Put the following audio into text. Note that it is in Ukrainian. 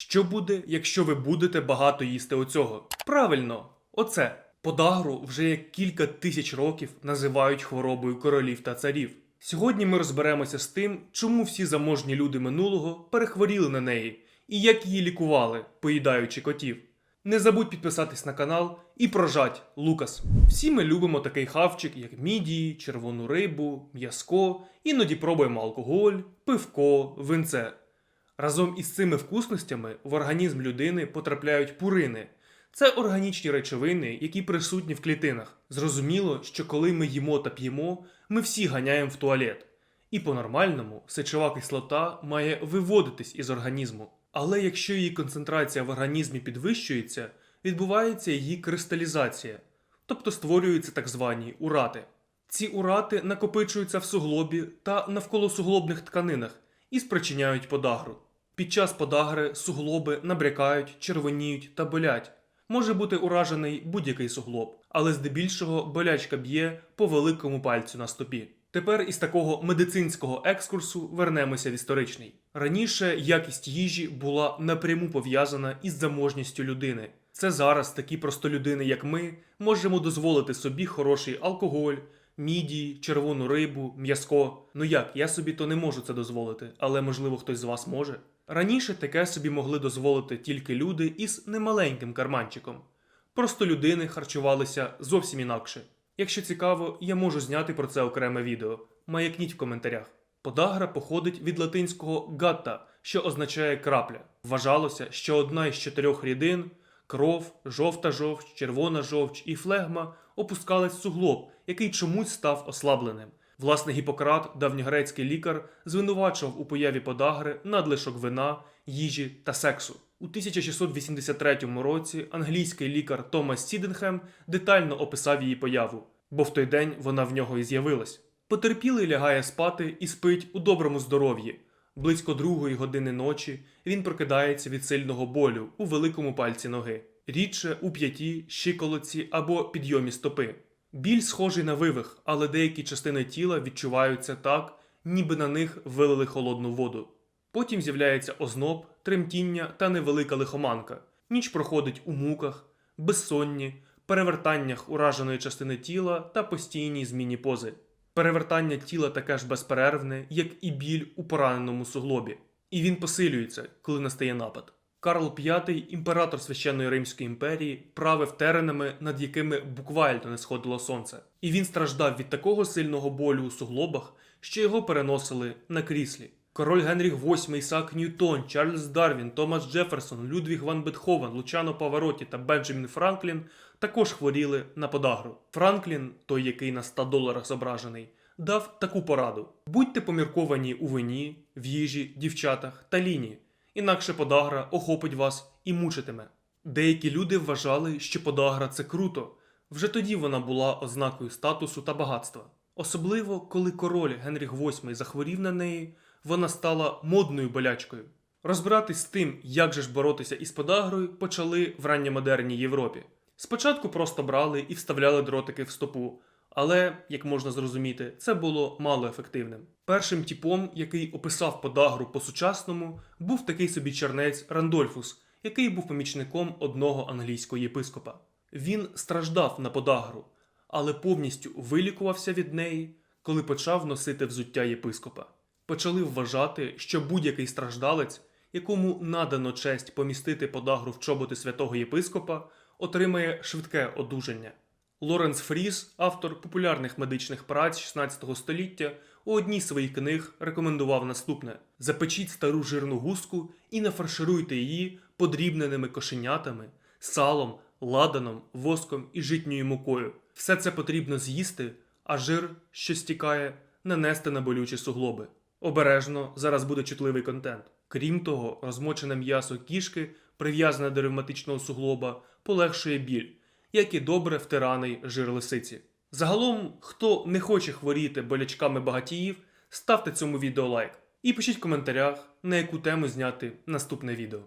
Що буде, якщо ви будете багато їсти оцього? Правильно, оце. Подагру вже як кілька тисяч років називають хворобою королів та царів. Сьогодні ми розберемося з тим, чому всі заможні люди минулого перехворіли на неї і як її лікували, поїдаючи котів. Не забудь підписатись на канал і прожать Лукас. Всі ми любимо такий хавчик, як мідії, червону рибу, м'язко, іноді пробуємо алкоголь, пивко, винце. Разом із цими вкусностями в організм людини потрапляють пурини. Це органічні речовини, які присутні в клітинах. Зрозуміло, що коли ми їмо та п'ємо, ми всі ганяємо в туалет. І по-нормальному сечова кислота має виводитись із організму. Але якщо її концентрація в організмі підвищується, відбувається її кристалізація, тобто створюються так звані урати. Ці урати накопичуються в суглобі та навколо суглобних тканинах і спричиняють подагру. Під час подагри суглоби набрякають, червоніють та болять. Може бути уражений будь-який суглоб, але здебільшого болячка б'є по великому пальцю на стопі. Тепер із такого медицинського екскурсу вернемося в історичний. Раніше якість їжі була напряму пов'язана із заможністю людини. Це зараз такі простолюдини, як ми, можемо дозволити собі хороший алкоголь, мідії, червону рибу, м'язко. Ну як, я собі то не можу це дозволити, але можливо хтось з вас може. Раніше таке собі могли дозволити тільки люди із немаленьким карманчиком. Просто людини харчувалися зовсім інакше. Якщо цікаво, я можу зняти про це окреме відео. Маякніть в коментарях. Подагра походить від латинського гатта, що означає крапля. Вважалося, що одна із чотирьох рідин кров, жовта жовч, червона жовч і флегма опускались в суглоб, який чомусь став ослабленим. Власне, Гіппократ, давньогрецький лікар, звинувачував у появі подагри надлишок вина, їжі та сексу. У 1683 році англійський лікар Томас Сіденхем детально описав її появу, бо в той день вона в нього і з'явилась. Потерпілий лягає спати і спить у доброму здоров'ї. Близько другої години ночі він прокидається від сильного болю у великому пальці ноги, рідше у п'яті, щиколотці або підйомі стопи. Біль схожий на вивих, але деякі частини тіла відчуваються так, ніби на них вилили холодну воду. Потім з'являється озноб, тремтіння та невелика лихоманка. Ніч проходить у муках, безсонні, перевертаннях ураженої частини тіла та постійній зміні пози. Перевертання тіла таке ж безперервне, як і біль у пораненому суглобі. І він посилюється, коли настає напад. Карл V, імператор священної Римської імперії, правив теренами, над якими буквально не сходило сонце. І він страждав від такого сильного болю у суглобах, що його переносили на кріслі. Король Генріх VIII, Ісаак Ньютон, Чарльз Дарвін, Томас Джеферсон, Людвіг Ван Бетховен, Лучано Павароті та Бенджамін Франклін також хворіли на подагру. Франклін, той, який на 100 доларах зображений, дав таку пораду: будьте помірковані у вині, в їжі, дівчатах та ліні, інакше подагра охопить вас і мучитиме. Деякі люди вважали, що подагра це круто. Вже тоді вона була ознакою статусу та багатства. Особливо, коли король Генріх VIII захворів на неї, вона стала модною болячкою. Розбиратись з тим, як же ж боротися із подагрою, почали в ранньомодерній Європі. Спочатку просто брали і вставляли дротики в стопу, але, як можна зрозуміти, це було мало ефективним. Першим типом, який описав подагру по-сучасному, був такий собі чернець Рандольфус, який був помічником одного англійського єпископа. Він страждав на подагру, але повністю вилікувався від неї, коли почав носити взуття єпископа. Почали вважати, що будь-який страждалець, якому надано честь помістити подагру в чоботи святого єпископа, отримає швидке одужання. Лоренс Фріс, автор популярних медичних праць 16 століття, у одній з своїх книг рекомендував наступне: запечіть стару жирну гуску і нафаршируйте її подрібненими кошенятами, салом, ладаном, воском і житньою мукою. Все це потрібно з'їсти, а жир, що стікає, нанести на болючі суглоби. Обережно, зараз буде чутливий контент. Крім того, розмочене м'ясо кішки, прив'язане до ревматичного суглоба, полегшує біль, як і добре втираний жир лисиці. Загалом, хто не хоче хворіти болячками багатіїв, ставте цьому відео лайк і пишіть в коментарях, на яку тему зняти наступне відео.